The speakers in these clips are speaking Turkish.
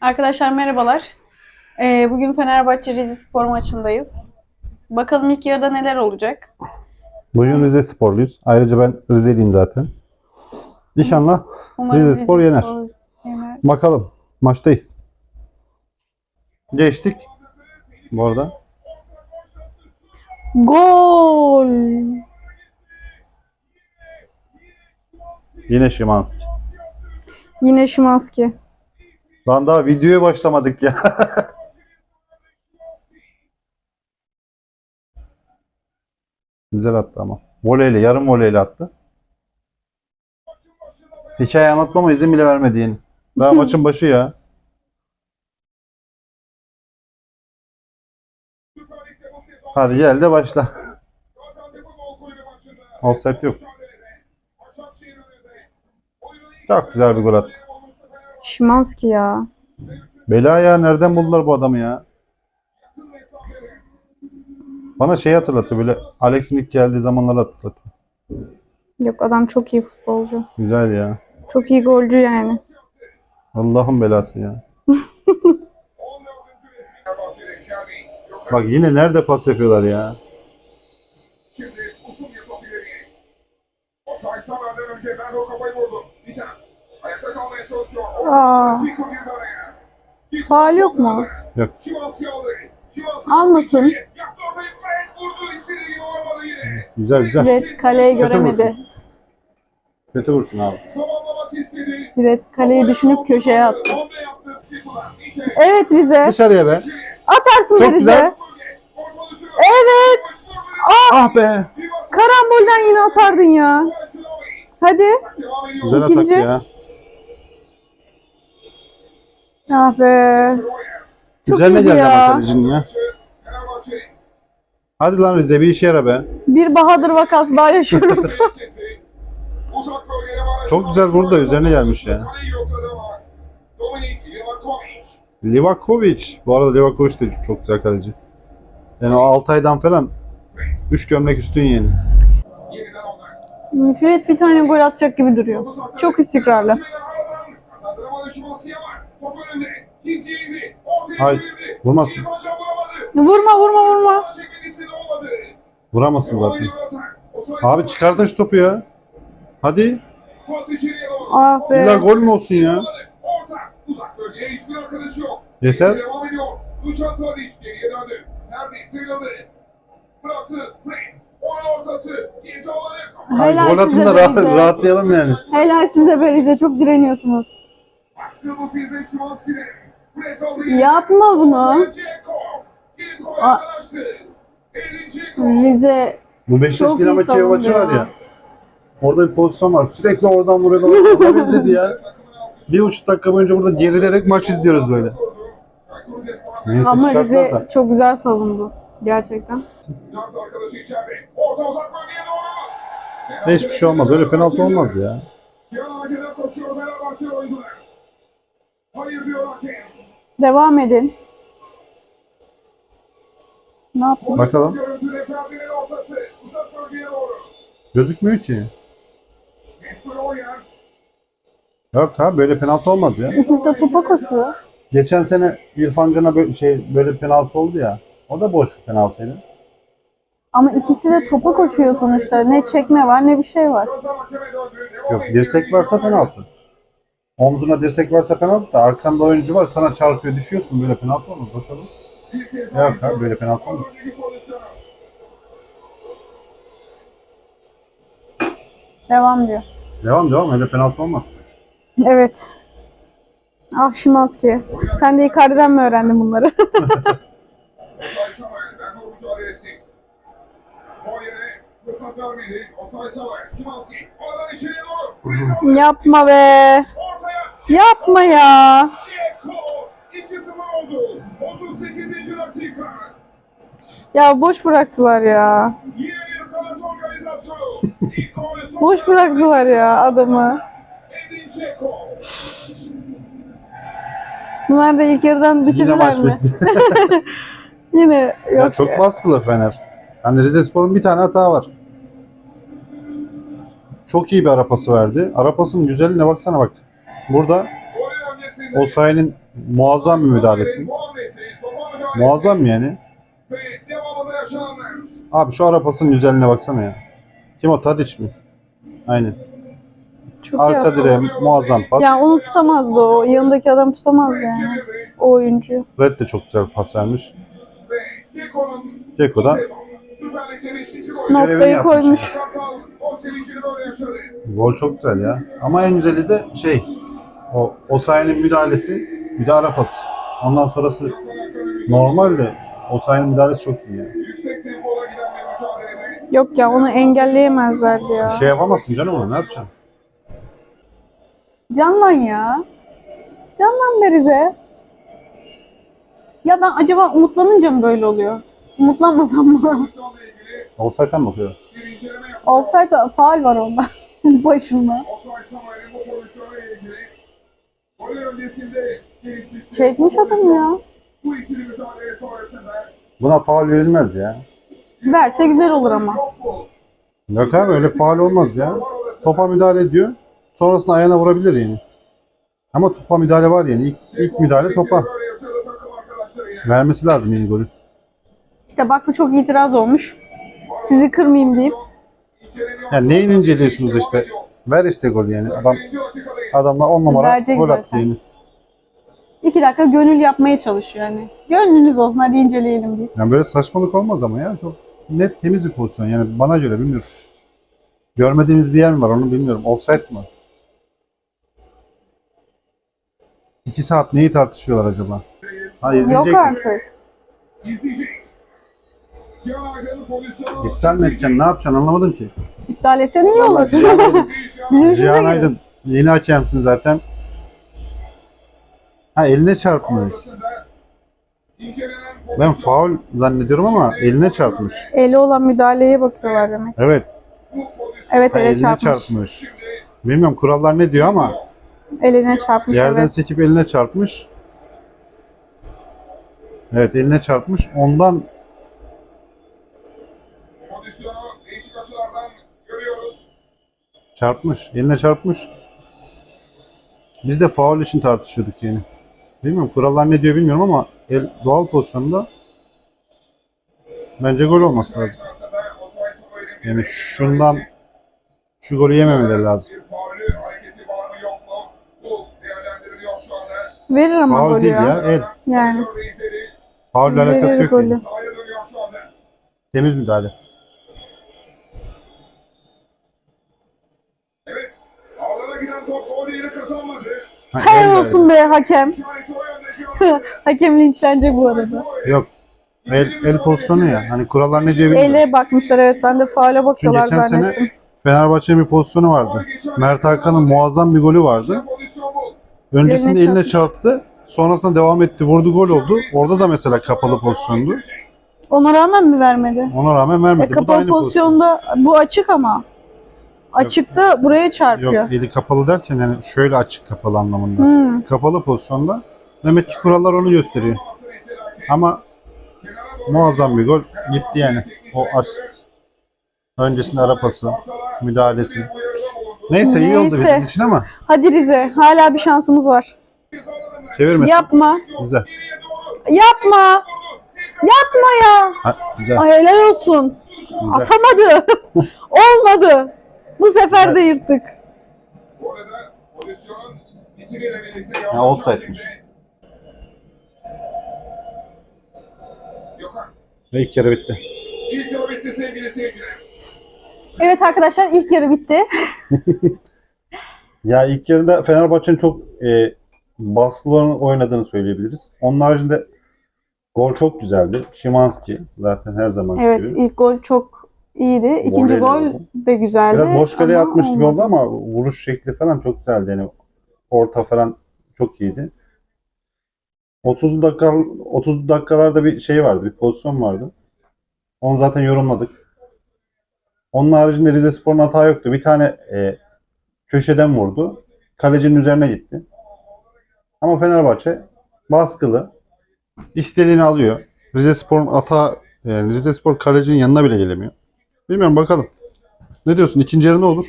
Arkadaşlar merhabalar. Ee, bugün Fenerbahçe Rize Spor maçındayız. Bakalım ilk yarıda neler olacak. Bugün Rize Sporluyuz. Ayrıca ben Rizeliyim zaten. İnşallah Umarım Rize Spor yener. yener. bakalım. Maçtayız. Geçtik. Bu arada. Gol! Yine Şimanski. Yine Şimanski. Lan daha videoya başlamadık ya. Güzel attı ama. Voleyle, yarım voleyle attı. Hikaye anlatmama izin bile vermedi. Daha maçın başı ya. Hadi gel de başla. Offside yok. Çok güzel bir gol attı. Şimanski ya. Bela ya nereden buldular bu adamı ya? Bana şey hatırlatıyor böyle Alex Mick geldiği zamanları hatırlatıyor. Yok adam çok iyi futbolcu. Güzel ya. Çok iyi golcü yani. Allah'ın belası ya. Bak yine nerede pas yapıyorlar ya. Şimdi uzun bir ileriye. Otay Samer'den önce ben o kafayı vurdu. Biten. Ayakta kalmaya çalışıyor. Aa. Faul yok mu? Yok. Almasın. Güzel güzel. Fred kaleyi Kötü göremedi. vursun. Kötü vursun abi. Fred kaleyi düşünüp köşeye attı. Evet Rize. Dışarıya be. Atarsın Çok Rize. güzel. Evet. Ah be. Karambolden yine atardın ya. Hadi. Güzel İkinci. atak ya. Ah be. Çok Güzel ne iyiydi geldi ya. ama kalecinin ya. Hadi lan Rize bir işe yara be. Bir Bahadır vakası daha yaşıyoruz. Çok güzel vurdu da üzerine gelmiş ya. Livakovic. Livakovic. Bu arada Livakovic de çok güzel kaleci. Yani o Altay'dan falan 3 gömlek üstün yeni. Fred bir tane gol atacak gibi duruyor. Çok istikrarlı. Kazandıramadı Şimanski'ye var. Top önünde. Çizgiye indi. Ortaya Hayır, çevirdi. vurmasın. Vuramadı. Vurma vurma vurma. Çekmedi istedi olmadı. Vuramazsın Devam zaten. Abi çıkardın şu topu ya. Hadi. Pas içeriye doğru. Ah be. İlla gol mü olsun ya? Orta. Uzak bölgeye hiçbir arkadaşı yok. Yeter. Devam ediyor. Dušan Tadić geriye döndü. Nerede sıyrıldı. Bıraktı. Fred. Onun ortası. Gezi alanı. Abi, Helal gol atın da rahat, rahatlayalım yani. Helal size be Rize. Çok direniyorsunuz. Yapma bunu. Ceko. Rize Bu Beşiktaş Dinamo Kiev maçı var ya. Orada bir pozisyon var. Sürekli oradan vuruyorlar. Ona benzedi ya. Bir buçuk dakika boyunca burada gerilerek maç izliyoruz böyle. Neyse ama Rize da. çok güzel savundu. Gerçekten. Yaptı arkadaşı içeride. Orta uzak bölgeye doğru. Hiçbir şey olmaz. Öyle penaltı olmaz ya. Yan harekete koşuyor Fenerbahçe oyuncular. Hayır diyor hakem. Devam edin. Ne yaptın? Bakalım. Gözükmüyor ki. Yok abi böyle penaltı olmaz ya. İkisi de topa koşuyor. Geçen sene İrfan Can'a böyle şey böyle penaltı oldu ya. O da boş bir penaltıydı. Ama ikisi de topa koşuyor sonuçta. Ne çekme var ne bir şey var. Yok dirsek varsa penaltı. Omzuna dirsek varsa penaltı da arkanda oyuncu var sana çarpıyor düşüyorsun böyle penaltı olmaz bakalım. Yok abi, böyle penaltı pozisyonu. Devam diyor. Devam devam öyle penaltı olmaz. Evet. Ah Şimanski. Sen de Icardi'den mi öğrendin bunları? Yapma be. Yapma ya. Ceko 2-0 oldu. 38. dakika. Ya boş bıraktılar ya. Boş bıraktılar ya adamı. Bunlar da ilk yarıdan bitirdiler mi? Yine yok. ya çok baskılı Fener. Hani Rize Spor'un bir tane hata var. Çok iyi bir ara pası verdi. Ara pasının güzelliğine baksana bak. Burada o sayının muazzam bir müdahalesi. Muazzam yani. Abi şu ara pasın güzelliğine baksana ya. Kim o? Tadiç mi? Aynen. Çok Arka direğe muazzam pas. Ya onu tutamazdı o. Yanındaki adam tutamaz yani. O oyuncu. Red de çok güzel bir pas vermiş. ve Ceko'nun Ceko da Süper Lig'de beşinci golü. Noktayı koymuş. Gol çok güzel ya. Ama en güzeli de şey o Osayi'nin müdahalesi bir de ara pası. Ondan sonrası normal de Osayi'nin müdahalesi çok iyi ya. Yüksek tempoda giden bir mücadelede Yok ya onu engelleyemezlerdi ya. Bir şey yapamazsın canım onu ne yapacaksın? Canlan ya. Canlan Berize. Ya ben acaba umutlanınca mı böyle oluyor? Umutlanmasam mı? Offside'den bakıyor. Offside faal var onda. Başında. Çekmiş adam ya. Bu ikili mücadele sonrasında Buna faul verilmez ya. Verse güzel olur ama. yok abi öyle faul olmaz ya. Topa müdahale ediyor. Sonrasında ayağına vurabilir yani. Ama topa müdahale var yani. İlk, ilk müdahale topa. Vermesi lazım yeni golü. İşte baktı çok itiraz olmuş. Sizi kırmayayım deyip. Ya neyin inceliyorsunuz işte? Ver işte golü yani. Adam. Adamlar 10 numara Verecek gol attı zaten. yani. iki dakika gönül yapmaya çalışıyor hani. Gönlünüz olsun hadi inceleyelim diye. Yani böyle saçmalık olmaz ama ya. Çok net temiz bir pozisyon. Yani bana göre bilmiyorum. Görmediğimiz bir yer mi var onu bilmiyorum. Offside mı? İki saat neyi tartışıyorlar acaba? Ha Yok izleyecek mi? artık. İzleyecek. Pozisyonu. İptal mi edeceksin? Ne yapacaksın? Anlamadım ki. İptal etsen iyi olur. Cihan Bizim. Aydın yeni hakemsin zaten. Ha eline çarpmış. Ben faul zannediyorum ama eline çarpmış. Eli olan müdahaleye bakıyorlar demek. Evet. Evet Ha, ele eline çarpmış. çarpmış. Bilmiyorum kurallar ne diyor ama Eline çarpmış yerden evet. sekip eline çarpmış. Evet eline çarpmış. Ondan Pozisyonu değişik açılardan görüyoruz. çarpmış. Eline çarpmış. Biz de faul için tartışıyorduk yani. Bilmiyorum kurallar ne diyor bilmiyorum ama el, doğal pozisyonda bence gol olması lazım. Yani şundan şu golü yememeleri lazım. Verir ama Faul golü değil ya. ya. El. Yani. Verir alakası yok yani. Temiz müdahale. Evet. Ağlara giden top gol yeri kazanmadı. Ha, el Helal olsun be hakem. Hakem linçlenecek bu arada. Yok. El, el pozisyonu ya. Hani kurallar ne diyor bilmiyorum. Ele bakmışlar evet ben de faale Çünkü bakıyorlar geçen sene zannettim. Fenerbahçe'nin bir pozisyonu vardı. Mert Hakan'ın muazzam bir golü vardı. Öncesinde Eline eline çarptı. Sonrasında devam etti. Vurdu gol oldu. Orada da mesela kapalı pozisyondu. Ona rağmen mi vermedi? Ona rağmen E, vermedi. Bu da kapalı aynı pozisyon. pozisyonda bu açık ama. Açıkta buraya çarpıyor. Yok eli kapalı derken yani şöyle açık kapalı anlamında. Hmm. Kapalı pozisyonda demek ki kurallar onu gösteriyor. Ama muazzam bir gol. Gitti yani. O asist. Öncesinde ara pası, müdahalesi. bulundu. Neyse iyi oldu Neyse. bizim için ama Hadi Rize hala bir şansımız var. çevirme. Yapma. Güzel. Yapma. Yapma ya. Ha, güzel. Ay helal olsun. güzel. Atamadı. Olmadı. Bu sefer de yırttık. Bu arada pozisyon bitiriyle birlikte Ya, offside'miş. Gökhan. Ve ilk yarı bitti. İlk yarı bitti sevgili seyirciler. Evet arkadaşlar ilk yarı bitti. Ya ilk yarıda Fenerbahçe'nin çok e, baskılı oynadığını söyleyebiliriz. Onun haricinde gol çok güzeldi. Şimanski zaten her zaman Evet gibi. ilk gol çok iyiydi. İkinci gol de güzeldi. Biraz boş kaleye ama atmış gibi oldu ama vuruş şekli falan çok güzeldi. Yani orta falan çok iyiydi. 30 dakika 30 dakikalarda bir şey vardı, bir pozisyon vardı. Onu zaten yorumladık. Onun haricinde Rize Spor'un hata yoktu. Bir tane e, köşeden vurdu. Kalecinin üzerine gitti. Ama Fenerbahçe baskılı. istediğini alıyor. Rize Spor'un hata yani Rize Spor kalecinin yanına bile gelemiyor. Bilmiyorum bakalım. Ne diyorsun? İkinci yarı ne olur?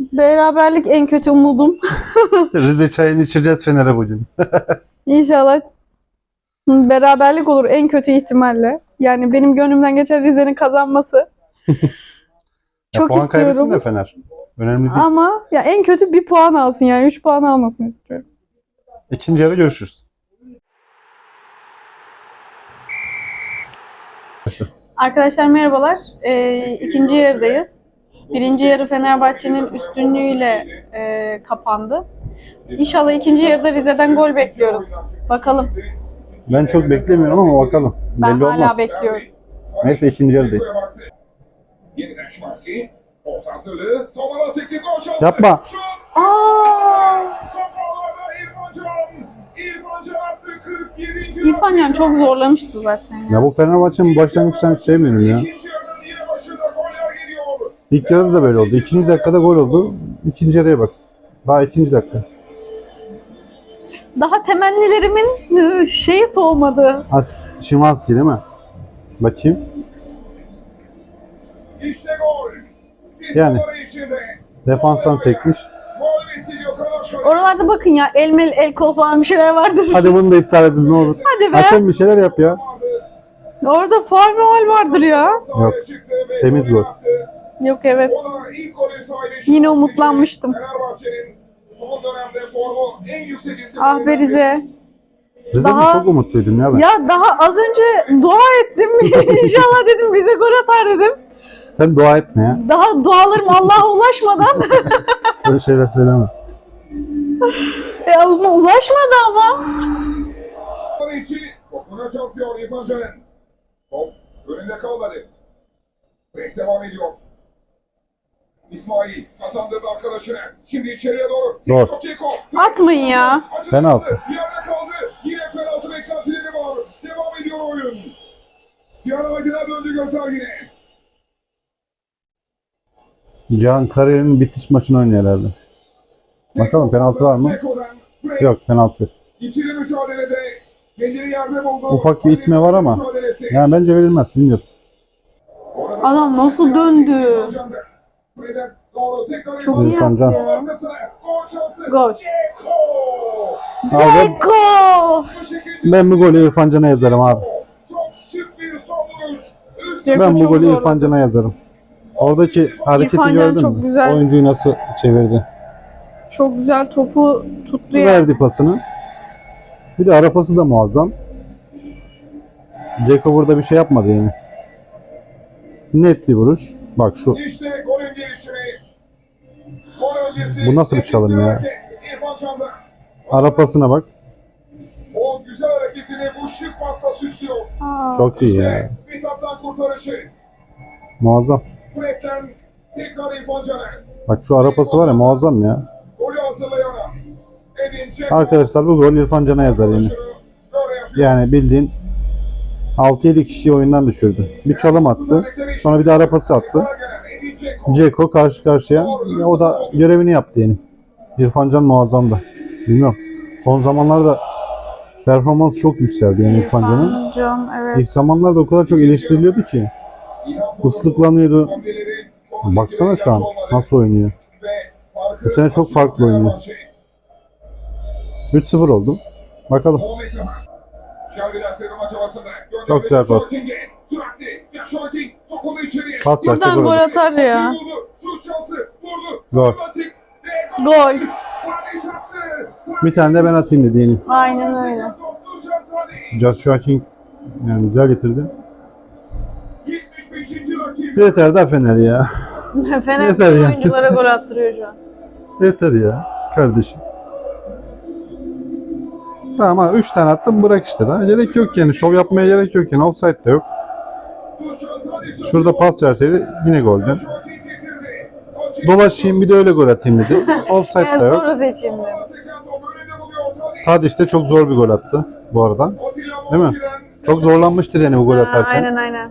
Beraberlik en kötü umudum. Rize çayını içeceğiz Fener'e bugün. İnşallah beraberlik olur en kötü ihtimalle. Yani benim gönlümden geçen Rize'nin kazanması. Ya Çok puan kaybetsin istiyorum. de Fener. Önemli değil. Ama ya en kötü bir puan alsın yani 3 puan almasını istiyorum. İkinci yarı görüşürüz. Arkadaşlar merhabalar. Ee, ikinci yarıdayız. Birinci yarı Fenerbahçe'nin üstünlüğüyle e, kapandı. İnşallah ikinci yarıda Rize'den gol bekliyoruz. Bakalım. Ben çok beklemiyorum ama bakalım. Ben Belli hala olmaz. bekliyorum. Neyse ikinci yarıdayız. Yeniden Şimanski. Orta hazırlığı. Savunmadan sekti. Gol şansı. Yapma. Aa! Kafalarda İrfan Can. İrfan Can attı. 47. İrfan yani çok zorlamıştı zaten. Ya. Ya bu Fenerbahçe'nin başlangıçlarını hiç sevmiyorum ya. İlk yarıda da böyle oldu. İkinci dakikada gol oldu. İkinci yarıya bak. Daha ikinci dakika. Daha temennilerimin e, şeyi soğumadı. As Şimanski değil mi? Bakayım. İşte gol. Yani. Defanstan sekmiş. Oralarda bakın ya el mel el kol falan bir şeyler vardır. Hadi bunu da iptal edin ne olur. Hadi be. Hakem bir şeyler yap ya. Orada faul meal vardır ya. Ve Temiz gol. Yok evet. Yine umutlanmıştım. Fenerbahçe'nin son dönemde formu en yüksek isimlerinden Ah be Rize. Daha- çok umutluydum ya ben. Ya daha az önce dua ettim. İnşallah dedim bize gol atar dedim. Sen dua etme ya. Daha dualarım Allah'a ulaşmadan. Böyle şeyler söyleme. e, ama ulaşmadı ama. biri. içi topuna çarpıyor İrfan Can'ın. Top önünde kalmadı. Pres devam ediyor. İsmail kazandırdı arkadaşına. Şimdi içeriye doğru. Ceko. Atmayın ya. Acıdı. Penaltı. Bir yerde kaldı. Yine penaltı beklentileri var. Devam ediyor oyun. Cihan Aydın'a döndü gözler yine. Cihan kariyerinin bitiş maçını oynuyor herhalde. Bakalım penaltı var mı? Yok penaltı yok. İkili mücadelede kendini yerde buldu. Ufak bir itme var ama. Yani bence verilmez bilmiyorum. Adam nasıl döndü? Freden doğru tekrar Çok iyi yaptı Can. ya. Gol. Ceko. Ben bu golü İrfan Can'a yazarım abi. Çok şık bir son vuruş. Üst- Ceko Ben bu çok golü. İrfan Can'a yazarım. Oradaki hareketi İrfan Can gördün çok mü? güzel. Oyuncuyu nasıl çevirdi. Çok güzel topu tuttu ya. Verdi pasını. Bir de ara pası da muazzam. Ceko burada bir şey yapmadı yani. Net bir vuruş. Bak şu. İşte golün gelişimi. Gol öncesi. Bu nasıl bir çalım ya? hareket. İrfan Can'da. Ara pasına bak. O güzel hareketini bu şık pasla süslüyor. Aa, Çok iyi ya. İşte Mithat'tan kurtarışı. Muazzam. Fred'den tekrar İrfan. Bak şu ara pası var ya muazzam ya. Golü Edin. Arkadaşlar bu gol İrfan Can'a yazar yani. Yani bildiğin 6-7 kişiyi oyundan düşürdü. Bir çalım attı. Sonra bir de ara pası attı. Ceko karşı karşıya. Ya o da görevini yaptı yani. İrfan Can muazzamdı. Bilmiyorum. Son zamanlarda performans çok yükseldi yani İrfan Can'ın. İrfan Can evet. İlk zamanlarda o kadar çok eleştiriliyordu ki. Islıklanıyordu. Baksana şu an nasıl oynuyor. Bu sene çok farklı oynuyor. 3-0 oldu. Bakalım. Çok güzel pas. Pas verse Buradan gol olur. atar ya. Gol. Gol. Bir tane de ben atayım dedi yeni. Aynen öyle. Joshua King yani güzel getirdi. 75. Yeter de Fener ya. Fener Yeter ya. oyunculara gol attırıyor şu an. Yeter ya kardeşim. Tamam ha 3 tane attım bırak işte daha. Gerek yok yani. Şov yapmaya gerek yok yani. Offside de yok. Şurada pas verseydi yine goldü. Dolaşayım bir de öyle gol atayım dedi. Offside de yok. sonra seçeyim dedim. Tadiç de çok zor bir gol attı bu arada. Değil mi? Çok zorlanmıştır yani bu gol Ha, atarken. aynen aynen.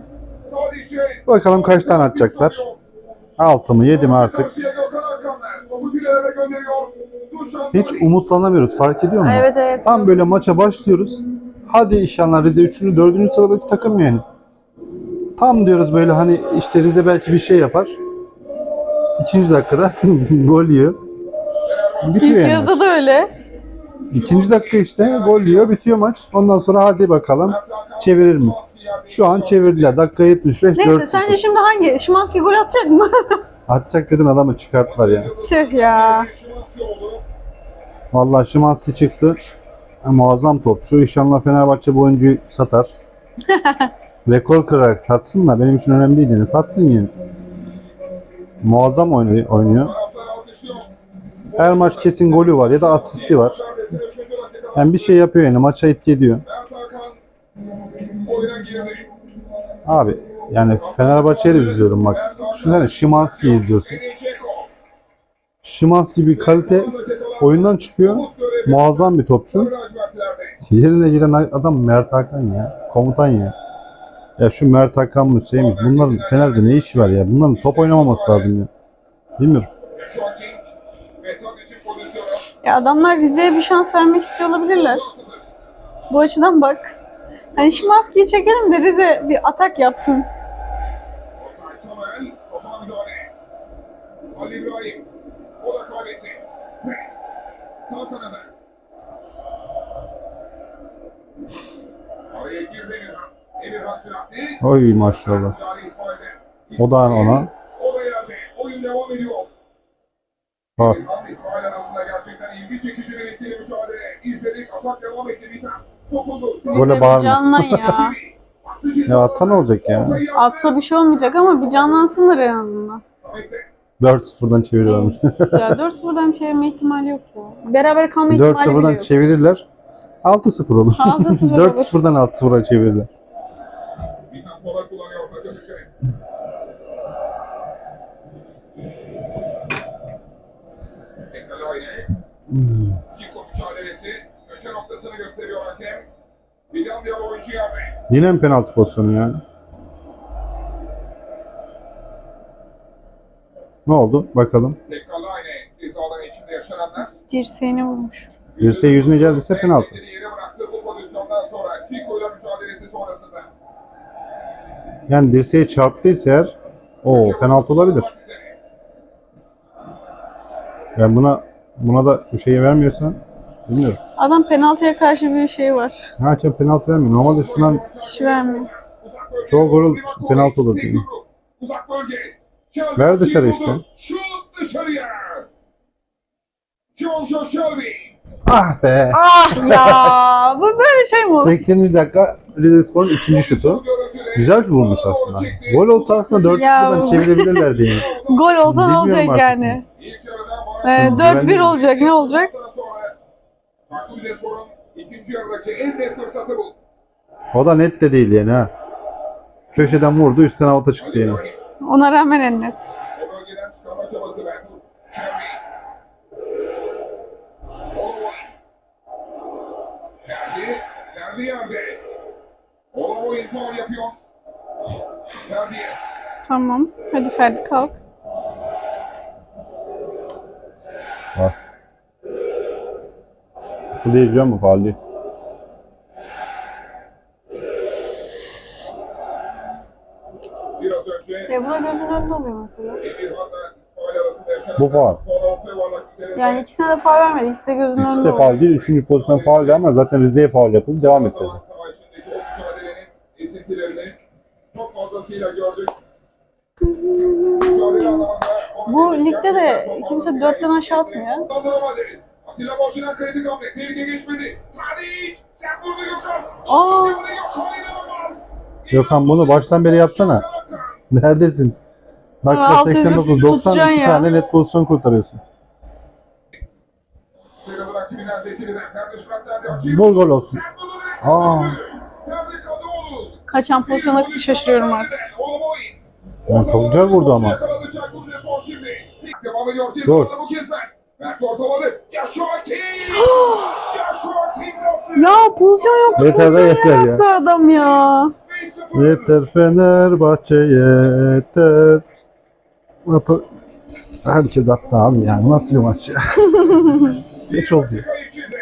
Bakalım kaç tane atacaklar. 6 mı 7 mi artık. Hiç umutlanamıyoruz. Fark ediyor musun? Evet evet. Tam böyle maça başlıyoruz. Hadi inşallah Rize 3. 4. sıradaki takım yani. Tam diyoruz böyle hani işte Rize belki bir şey yapar. İkinci dakikada gol yiyor. Bitiyor İlk yani. yarıda da öyle. İkinci dakika işte gol yiyor bitiyor maç. Ondan sonra hadi bakalım çevirir mi? Şu an çevirdiler. Dakika 75 Neyse 4 sence şimdi hangi? Şimanski gol atacak mı? Atacak dedin adamı çıkarttılar ya. Tüh ya. Vallahi Şimanski çıktı. Ha, Muazzam topçu. İnşallah Fenerbahçe bu oyuncuyu satar. Rekor kırarak satsın da benim için önemli değil yani. Satsın yani. Muazzam oynuyor. Her maç kesin golü var ya da asisti var. Yani bir şey yapıyor yani. Maça etki ediyor. Abi yani Fenerbahçe'ye de üzülüyorum bak. Düşünsene Şimanski izliyorsun. Şimanski bir kalite oyundan çıkıyor. Muazzam bir topçu. Yerine giren adam Mert Hakan ya. Komutan ya. Ya şu Mert Hakan mı şey mi? Bunların Fener'de ne işi var ya? Bunların top oynamaması lazım ya. Bilmiyorum. Ya adamlar Rize'ye bir şans vermek istiyor olabilirler. Bu açıdan bak. Hani Şimanski'yi çekelim de Rize bir atak yapsın. Osay Samuel. Topa müdahale. Ali İbrahim. O da kaybetti. Fred. Sağ kanada. Araya girdi Emirhan. Emirhan süratli. Oy maşallah. O da ona. O da yerde. Oyun devam ediyor. Bak. İsmail arasında gerçekten ilgi çekici bir ikili mücadele. İzledik. Atak devam etti. Bir bir bağırma. canlan ya. Ya atsa ne olacak ya? Atsa bir şey olmayacak ama bir canlansınlar en azından. 4-0'dan çeviriyorlar. ya 4-0'dan çevirme ihtimali yok ya. Beraber kalma ihtimali bile 4-0'dan yok. çevirirler. 6-0 olur. 6-0 olur. 4-0'dan 6-0'a çevirirler. Bir tane kolay kullanıyor orta köşe. Tekrar aynı. Kiko mücadelesi. Köşe noktasını gösteriyor hakem. Milan diyor oyuncu yerde. Yine mi penaltı pozisyonu ya? Ne oldu? Bakalım. Dirseğine vurmuş. Dirseği yüzüne geldiyse penaltı. Yani dirseğe çarptıysa eğer o penaltı olabilir. Yani buna buna da bir şey vermiyorsan bilmiyorum. Adam penaltıya karşı bir şey var. Hakem penaltı vermiyor. Normalde şundan Hiç vermiyor. Çoğu gol- penaltı olur yumruk. Uzak bölge. Ver dışarı işte. Şut dışarıya. Joshua Shelby. ah be. Ah ya bu böyle şey mi olur? 80. dakika Rizespor'un ikinci şutu. Güzel vurmuş aslında. Gol olsa aslında 4 Ya. 0dan çevirebilirlerdi yani. Gol olsa ne Bilmiyorum olacak artık. yani? Ee, bana- 4-1 olacak ne olacak? Farklı Rizespor'un ikinci yarıdaki en net fırsatı bu. O da net de değil yani ha. Köşeden vurdu üstten avuta çıktı yani. Ona rağmen en net. O bölgeden çıkarma çabası Bendur. Shelby. Oloboy. Verdi. Verdi yerde. Oloboy faul yapıyor. Verdi. Tamam. Hadi Ferdi kalk. Bak. Nasıl değil biliyor musun? Faal değil. Buna gözün önünde oluyor mesela. Bu üzerinde Yani ikisine de faul vermedi. İkisi de gözünün İkisi önünde de faal değil. Üçüncü pozisyon faal ama zaten Rize'ye faal yapıldı. Devam anlamında Bu ligde de kimse dörtten aşağı atmıyor. Atilla Borcu'dan kritik hamle. Tehlike geçmedi. Tadic! Sen vurdu Gökhan. Aa! Gökhan inanılmaz. Gökhan bunu baştan beri yapsana. Neredesin? Dakika Altı yüzü 89, tutacaksın 92 ya. tane net pozisyon kurtarıyorsun. Vur gol olsun. Aa. Kaçan pozisyona şaşırıyorum artık. Yani çok güzel vurdu ama. Gol. Cezalı bu kez Mert. Mert ortaladı. Joshua King. Joshua King yaptı. Ya pozisyon yoktu. Yeter be pozisyon yeter ya. yarattı adam ya. 5-0. Yeter Fenerbahçe yeter. Atı... Herkes attı abi yani. Nasıl bir maç ya? Beş oldu. Dakika içinde.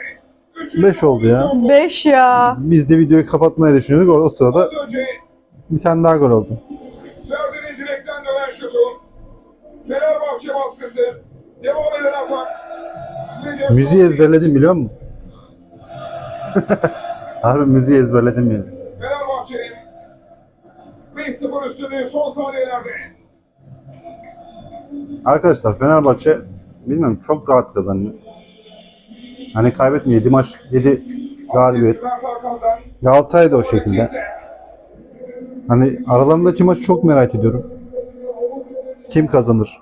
Üçüncü Beş oldu ya. pozisyon. 5 ya. Biz de videoyu kapatmayı düşünüyorduk. O, o sırada önce bir tane daha gol oldu. Ferdi'nin direkten dönen şutu. Fenerbahçe baskısı. Müziği ezberledim biliyor musun? Harbi müziği ezberledim yani. Fenerbahçe'nin 5-0 üstünlüğü son saniyelerde. Arkadaşlar Fenerbahçe bilmiyorum çok rahat kazanıyor. Hani kaybetmiyor. 7 maç 7 galibiyet. Galatasaray da o şekilde. Hani aralarındaki maçı çok merak ediyorum. Kim kazanır?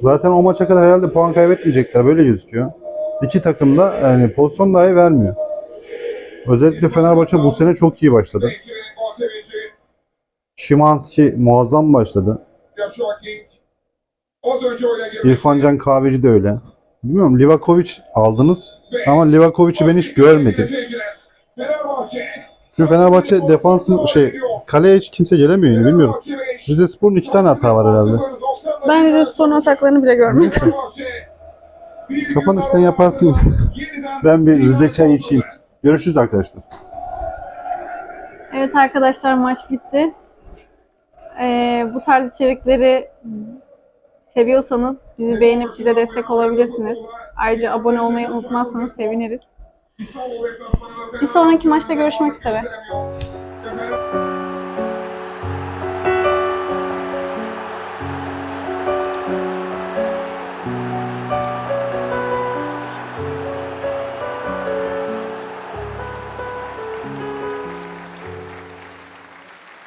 Zaten o maça kadar herhalde puan kaybetmeyecekler. Böyle gözüküyor. İki takım da yani pozisyon dahi vermiyor. Özellikle Fenerbahçe bu sene çok iyi başladı. Şimanski muazzam başladı. İrfan Can Kahveci de öyle. Bilmiyorum Livakovic aldınız ama Livakovic'i ben hiç görmedim. Seyirciler, Fenerbahçe. Defansın şey kaleye hiç kimse gelemiyor yani bilmiyorum. Rize Spor'un iki tane hata var herhalde. Ben Rize Spor'un ataklarını bile görmedim. Kapanış sen yaparsın. Ben bir Rize çay içeyim. Görüşürüz arkadaşlar. Evet arkadaşlar maç bitti. Ee, bu tarz içerikleri seviyorsanız bizi beğenip bize destek olabilirsiniz. Ayrıca abone olmayı unutmazsanız seviniriz. Bir sonraki maçta görüşmek üzere.